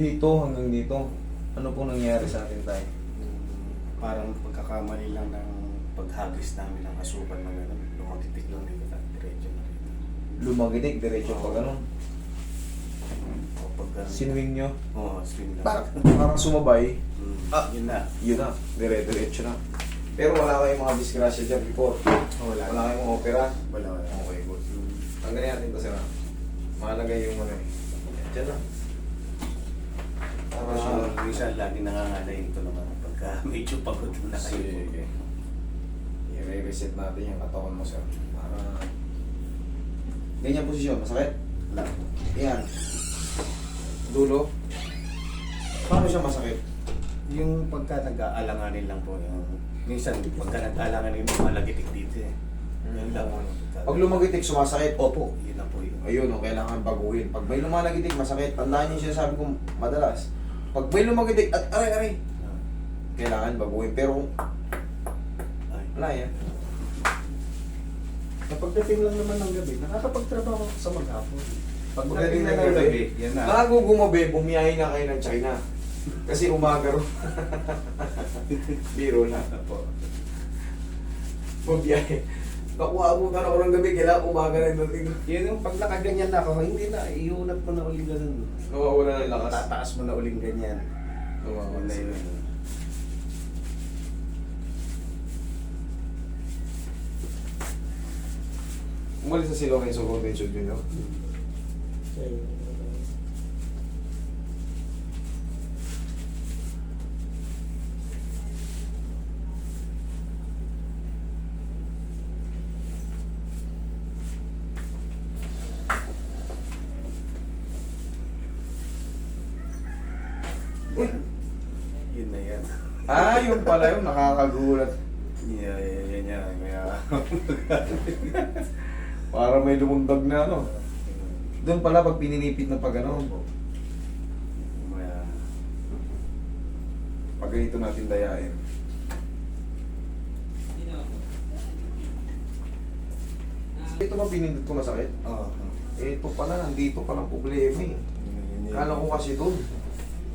Dito hanggang dito. Ano po nangyari sa atin tayo? Parang pagkakamali lang ng paghagis namin ng asukan na gano'n. Lumagitik lang dito at diretso na rin. Lumagitik, diretso pa ganun. O pag Sinwing nyo. Oo, swing lang. Tak! Parang sumabay. Mm, Ah. Yun na. Yun na, dire-diretso na. Pero wala kayong mga disgrasya dyan before. Oh, wala. Wala kayong opera. Wala, wala. Okay, good. Tanggalin natin ito sir. ah. Mahalaga yung ano eh. Diyan na. Tapos yung minsan lagi nangangalay ito naman pagka medyo pagod na kayo. Sige. I-reset natin yung katawan mo sir. Para... Ganyan posisyon, masakit? Wala. Yan. Dulo. Paano siya masakit? Yung pagka nag-aalanganin lang po, yung minsan pagka nag-aalanganin mo, malagitik dito eh. Yun lang. Pag lumagitik, sumasakit. Opo, yun na po yun. Ayun, oh, kailangan baguhin. Pag may lumalagitik, masakit. Tandaan niyo yung sinasabi ko madalas. Pag may lumagitik at aray-aray, Ah, kailangan baguhin. Pero wala yan. Kapagdating lang naman ng gabi, nakakapagtrabaho ako sa maghapon. Pagdating Pagdating na ng gabi, yan na. Bago gumabi, bumiyahin na kayo ng China. Kasi umaga ro. Biro na. Opo. Nakuha mo ka ng gabi, kailangan umaga na yung dating. Yun yung pag nakaganyan na ako, hindi na, iunat mo na uli ganun. Nawawala ng lakas. Tataas mo na uling ganyan. Nawawala Yun na sila. yun. Umalis na si Lorenzo Convention Jr. Uy! Yun na yan. Ah, yun pala yun. Nakakagulat. Yeah, yeah, yeah, yeah. Kaya, Para may lumundag na ano. Doon pala pag pininipit na pag ano, pag ganito natin dayain. Ito ba pinindot ko masakit? oo. Eh, ito pala, nandito palang problema eh. Kala ko kasi doon.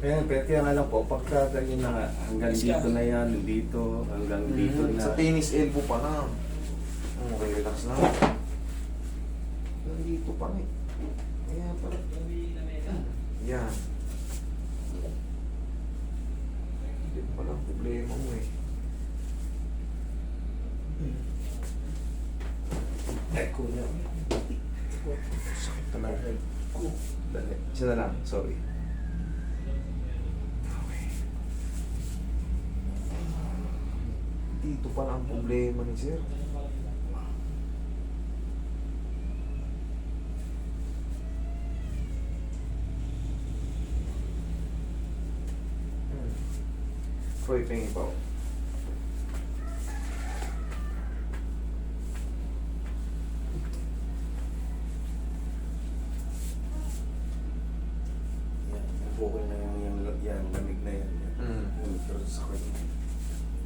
Pero kaya nga lang po, pagka ganyan na nga, hanggang dito na yan, dito, hanggang dito Mm, na. Sa tennis elbow pa na. Okay, relax na. Nandito pa na eh. Kaya pala. Yan. Hindi pala ang problema mo eh. Ay, kuya. Sakit talaga. Dali. Isa na lang, sorry. Okay. Dito pala ang problema ni sir. Hmm. Troy, pengi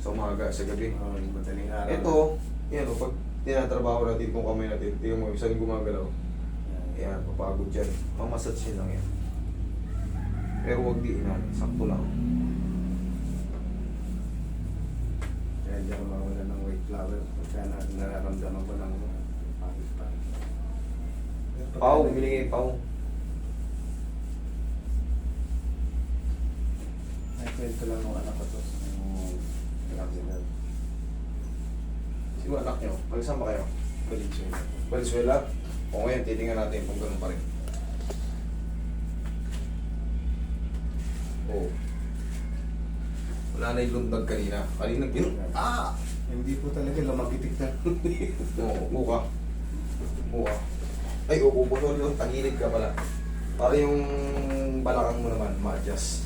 Sa umaga, sa gabi. Yung madaling araw. Ito, yan o, pag tinatrabaho natin itong kamay natin, tingnan mo, isang gumagalaw. Yan. Papagod yan. Mamasage yun lang yan. Pero huwag di ina, sakto lang. Kaya ako mawala ng white flower. Pagka na, nararamdaman ko ng pangit pa. Pau, bumili kayo, Pau. Ay, kwento lang ng anak ko to. Yung accident. Sino anak nyo? Mag-isama kayo? Valenzuela. Valenzuela? O ngayon, titingnan natin kung ganun pa rin. Oo. Wala na yung lundag kanina. Kanina, gin... Ah! Hindi po talaga lumagitik na. Oo, buka. Buka. Ay, upo po yun. Tangilid ka pala. Para yung balakang mo naman, ma-adjust.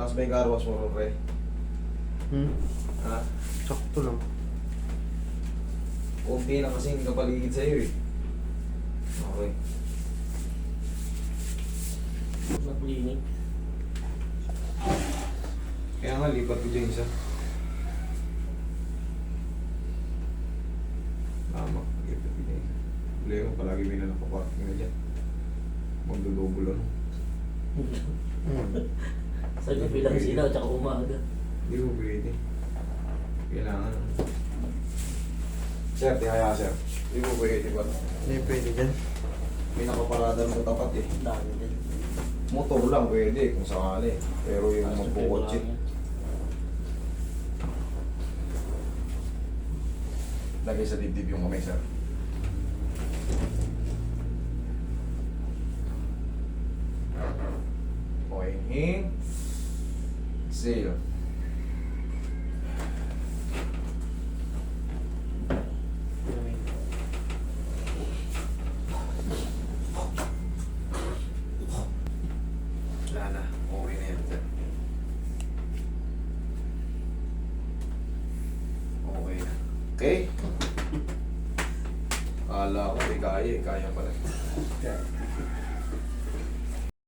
Malakas ba yung karwas mo, Ron, pre? Hmm? Ha? Sakto lang. Kunti na kasing kapaligid sa'yo eh. Okay. Maglinig. Kaya nga, lipat ko dyan isa. Tama, lipat ko dyan isa. Problema, palagi may na nakaparking na dyan. Magdodouble ano. Hmm. Sa gabi lang sila, tsaka umaga. Hindi mo pwede. Kailangan. Sir, tihaya sir. Hindi mo pwede ba? Hindi pwede dyan. May nakaparada ng tapat eh. Dami din. Motor lang pwede kung sakali. Pero yung magpukotse. Lagay sa dibdib yung kamay sir. Okay, inhale. Exhale. Wala na. Okay na yan sir. Okay na. Okay? Kala ko kaya. Kaya pala. Kaya,